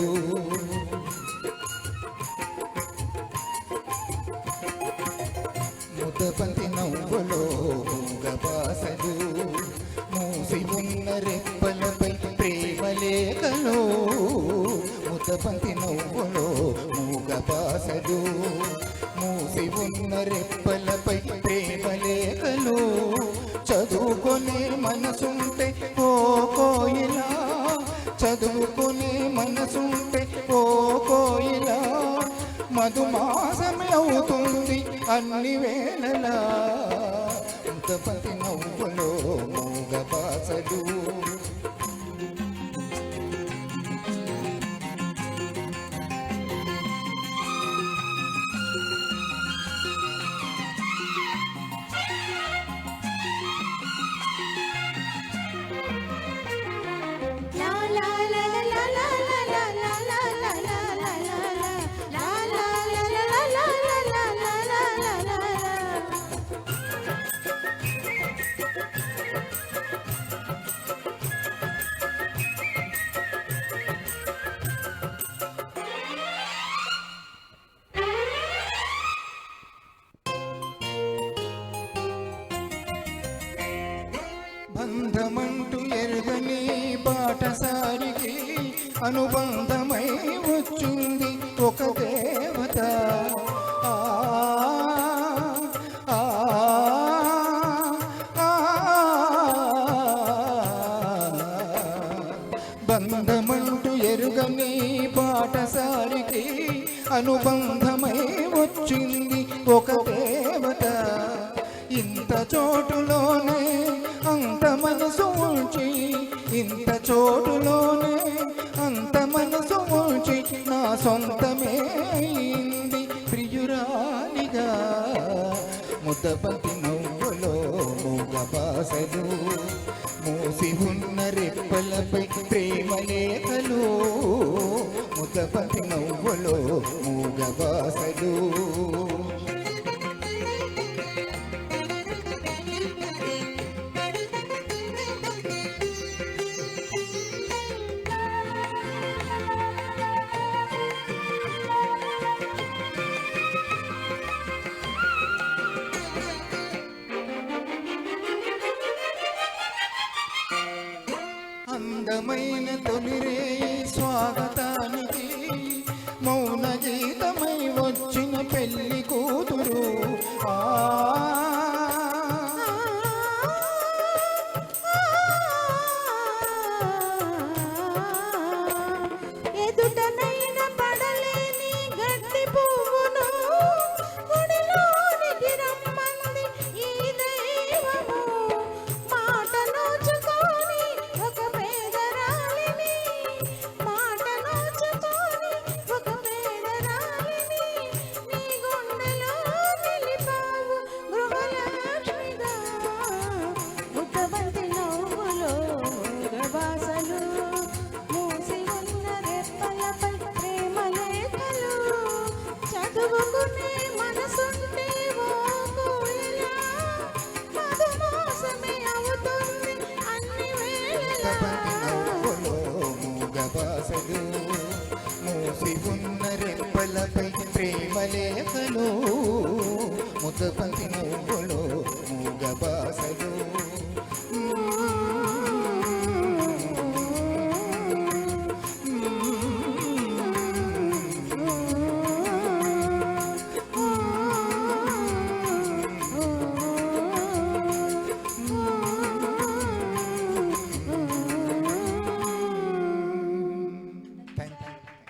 వద్దు. ముద్దపతి నవ్వులో గబాసలు మూసి ఉన్న రెప్పలపై ప్రేమలేఖలు ముద్దపతి నవ్వులో మూగబాసలు మూసి ఉన్న రెప్పలపై మనసుంటే ఓ కోయిల మధుమాసమవుతుంది అన్ని వేళలా. అంతపతి నవ్వులో మూగపాసలు la la బంధమంటూ ఎరుగని బాటసారికి అనుబంధమై వచ్చింది ఒక దేవత. ఆ, ఆ, బంధమంటూ ఎరుగని బాటసారికి అనుబంధమై వచ్చింది ఒక దేవత. ఇంత చోటులోనే మనసు ఉంచి ఇంత చోటులోనే అంత మనసు ఉంచి నా సొంతమే అయింది ప్రియురాలిగా. ముద్దపతి నవ్వులో మూగ బాసలు మూసి ఉన్న రెప్పలపై ప్రేమ లేఖలు ముద్దపతి నవ్వులో మూగ బాసలు అందమైన తొలిరే స్వాగతానికి మౌన గీతమై వచ్చిన పెళ్ళి కూతురు చదువుకునే మనసుంటే మూసి ఉన్న రెప్పలపై ప్రేమలేఖలు ముద్దపతి నువ్వులు మూగబా